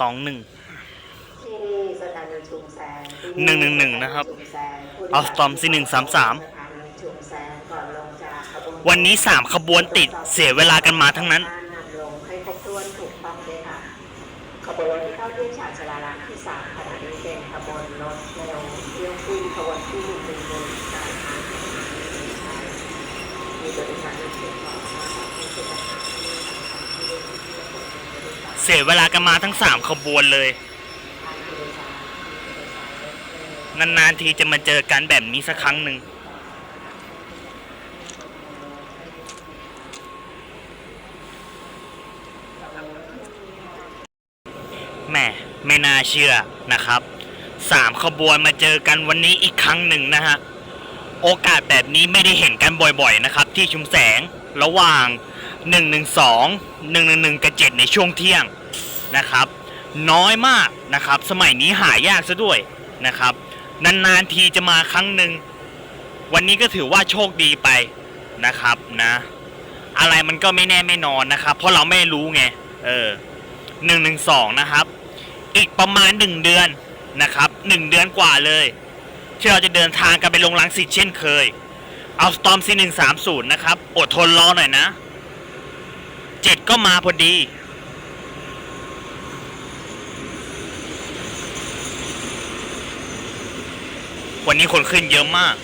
ตองหนึ่งที่นี่สถานีชุมแสงที่หนึ่งหนึ่งหนึ่งนะครับชุมแสงผู้เอาสตอมสี่หนึ่งสามสามสถานีชุมแสงก่อนลงจากขบวนวันนี้สามขบวนติดเสียเวลากันมาทั้งนั้นนำลงให้ครบถ้วนถูกต้องด้วยค่ะขบวนที่เข้าที่ฉาชลาลักษณ์ที่สามขณะนี้เป็นขบวนรถเร็วเที่ยวขึ้นขบวนที่หนึ่งหนึ่งหนึ่งสายทางมีตัวประชาชนเชื่อมต่อมาจากที่สุด เสียเวลากันมาทั้งสามขบวนเลย นานๆทีจะมาเจอกันแบบนี้สักครั้งหนึ่งแหม่ไม่น่าเชื่อนะครับสามขบวนมาเจอกันวันนี้อีกครั้งหนึ่งนะฮะ โอกาสแบบนี้ไม่ได้เห็นกันบ่อยๆนะครับ ที่ชุมแสงระหว่าง 112 111กับ7ในช่วงเที่ยงนะครับ น้อยมากนะครับ สมัยนี้หายากซะด้วยนะครับ นานๆทีจะมาครั้งหนึ่ง วันนี้ก็ถือว่าโชคดีไปนะครับนะ อะไรมันก็ไม่แน่ไม่นอนนะครับ เพราะเราไม่รู้ไง เออหนึ่งหนึ่งสองนะครับ อีกประมาณหนึ่งเดือนนะครับหนึ่งเดือนกว่าเลยที่เราจะเดินทางกันไปลงลังสิตเช่นเคย เอาสตอมซีหนึ่งสามศูนย์นะครับ อดทนรอหน่อยนะ เจ็ดก็มาพอดี วันนี้คนขึ้นเยอะมาก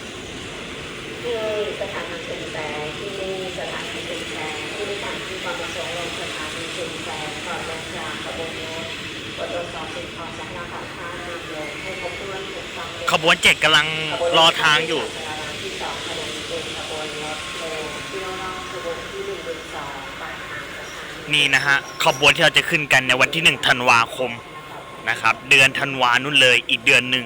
ที่สถานีชุมแสงที่นี่สถานีชุมแสงผู้โดยสารที่ความประสงค์ลงสถานีชุมแสงก่อนลงจากขบวนรถตรวจสอบสิ่งของสำนักข่าวท่านำลงให้ครบถ้วนถูกต้องขบวนเจ็ดกำลังรอทางอยู่ นี่นะฮะขบวนที่เราจะขึ้นกันในวันที่หนึ่งธันวาคมนะครับ เดือนธันวานุ่นเลยอีกเดือนหนึ่ง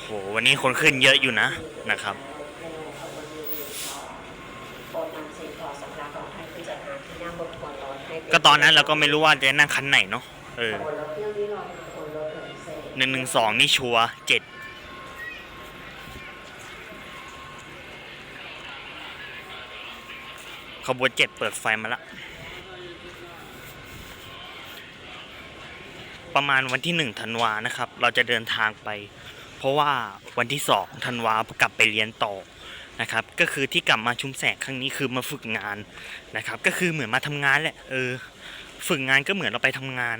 โหวันนี้คนขึ้นเยอะอยู่นะนะครับก็ตอนนั้นเราก็ไม่รู้ว่าจะนั่งคันไหนเนาะเออหนึ่งหนึ่งสองนี่ชัวเจ็ด ขบวนเจ็ดเปิดไฟมาละ ประมาณวันที่หนึ่งธันวานะครับ เราจะเดินทางไป เพราะว่าวันที่สองธันวากลับไปเรียนต่อนะครับ ก็คือที่กลับมาชุมแสงครั้งนี้คือมาฝึกงานนะครับ ก็คือเหมือนมาทำงานแหละเออฝึกงานก็เหมือนเราไปทำงาน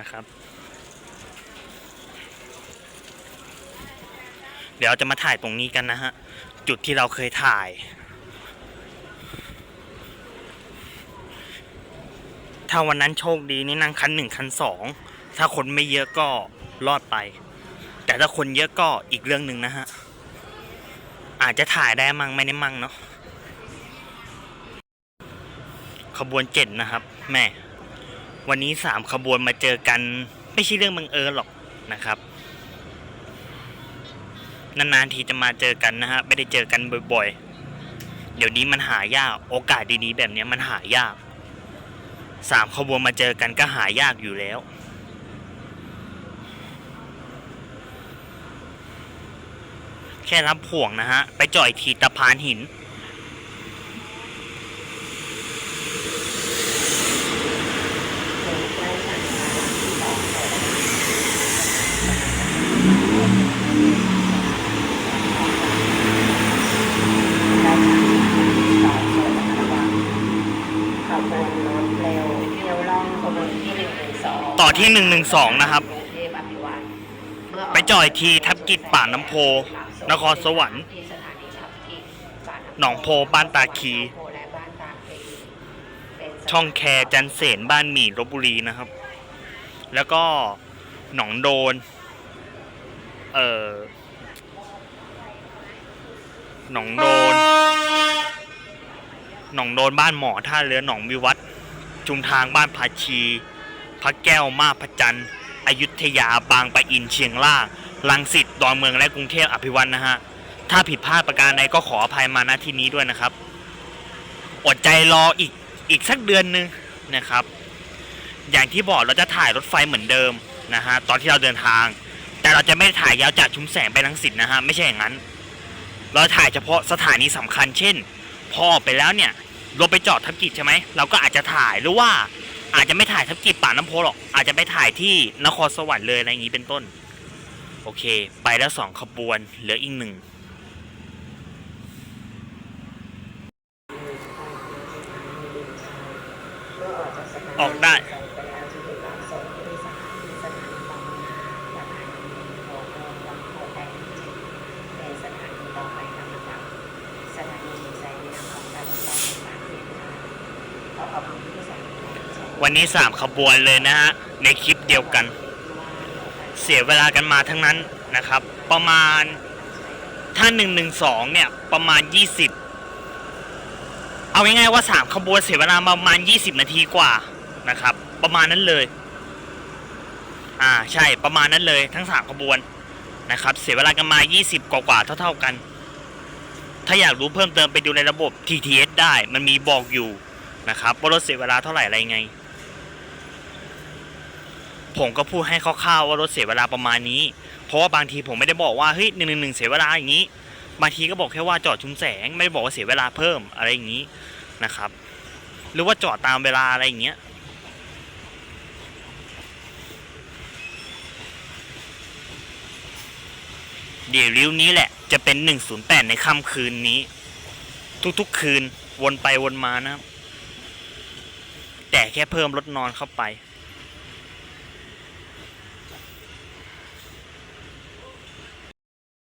นะครับ เดี๋ยวจะมาถ่ายตรงนี้กันนะฮะจุดที่เราเคยถ่าย ถ้าวันนั้นโชคดีนี่นั่งคันหนึ่งคันสองถ้าคนไม่เยอะก็รอดไป แต่ถ้าคนเยอะก็อีกเรื่องหนึ่งนะฮะ อาจจะถ่ายได้มั่งไม่ได้มั่งเนาะขบวนเจ็ดนะครับแม่วันนี้สามขบวนมาเจอกัน ไม่ใช่เรื่องบังเอิญหรอกนะครับนานๆทีจะมาเจอกันนะฮะไม่ได้เจอกันบ่อยๆ เดี๋ยวนี้มันหายาก โอกาสดีๆแบบนี้มันหายาก สามขบวนมาเจอกันก็หายากอยู่แล้ว แค่รับผ่วงนะฮะ ไปจ่อยทีตะพานหิน ใกล้กันที่สองใกล้กันที่สองโซนระวังข บวนรถเร็วเที่ยวล่องขบวนที่หนึ่งหนึ่งสองต่อที่ 112 นะครับกรุงเทพอภิวัตรเมื่กไปจ่อยทีทับกิจป่าน้ำโพ นครสวรรค์ที่สถานีทับกิจป่าำโพหนองโพบ้านตาคีโพและบ้านตาคีเป็นสถานีช่องแคจันเสนบ้านหมี่ลบบุรีนะครับ แล้วก็หนองโดน เอ่อหนองโดน หนองโดนบ้านหมอท่าเรือหนองวิวัฒน์จุมทางบ้านพาชี พระแก้วมาพระจันทร์อยุธยาบางปะอินเชียงล่างลังสิตดอนเมืองและกรุงเทพอภิวัฒน์นะฮะ ถ้าผิดพลาดประการใดก็ขออภัยมาณที่นี้ด้วยนะครับ อดใจรออีกอีกสักเดือนหนึ่งนะครับ อย่างที่บอกเราจะถ่ายรถไฟเหมือนเดิมนะฮะตอนที่เราเดินทาง แต่เราจะไม่ถ่ายยาวจากชุมแสงไปลังสิตนะฮะไม่ใช่อย่างนั้น เราถ่ายเฉพาะสถานีสำคัญเช่น พอออกไปแล้วเนี่ยรถไปจอดทับกิจใช่ไหมเราก็อาจจะถ่ายหรือว่าอาจจะไม่ถ่ายทับจีบป่าน้ำโพหรอกอาจจะไปถ่ายที่นครสวรรค์เลยอะไรอย่างนี้เป็นต้น โอเค ไปแล้วสองขบวนเหลืออีกหนึ่ง นนี้สามขบวนเลยนะฮะ ในคลิปเดียวกัน เสียเวลากันมาทั้งนั้นนะครับ ประมาณถ้าหนึ่งหนึ่งสองเนี่ย ประมาณยี่สิบเอาง่ายๆว่าสามขบวนเสียเวลาประมาณยี่สิบนาทีกว่านะครับ ประมาณนั้นเลย อ่าใช่ประมาณนั้นเลยทั้งสามขบวนนะครับ เสียเวลากันมา 20 กว่าๆเท่า ๆกัน ถ้าอยากรู้เพิ่มเติมไปดูในระบบ TTS ได้มันมีบอกอยู่นะครับว่ารถเสียเวลาเท่าไหร่อะไรไง ผมก็พูดให้คร่าวๆว่ารถเสียเวลาประมาณนี้ เพราะว่าบางทีผมไม่ได้บอกว่าเฮ้ยหนึ่งหนึ่งหนึ่งเสียเวลาอย่างนี้ บางทีก็บอกแค่ว่าจอดชุมแสง ไม่ได้บอกว่าเสียเวลาเพิ่มอะไรอย่างนี้นะครับ หรือว่าจอดตามเวลาอะไรอย่างเงี้ยเดี๋ยวริ้วนี้แหละจะเป็น 108 ในค่ำคืนนี้ ทุกๆคืนวนไปวนมานะ แต่แค่เพิ่มรถนอนเข้าไป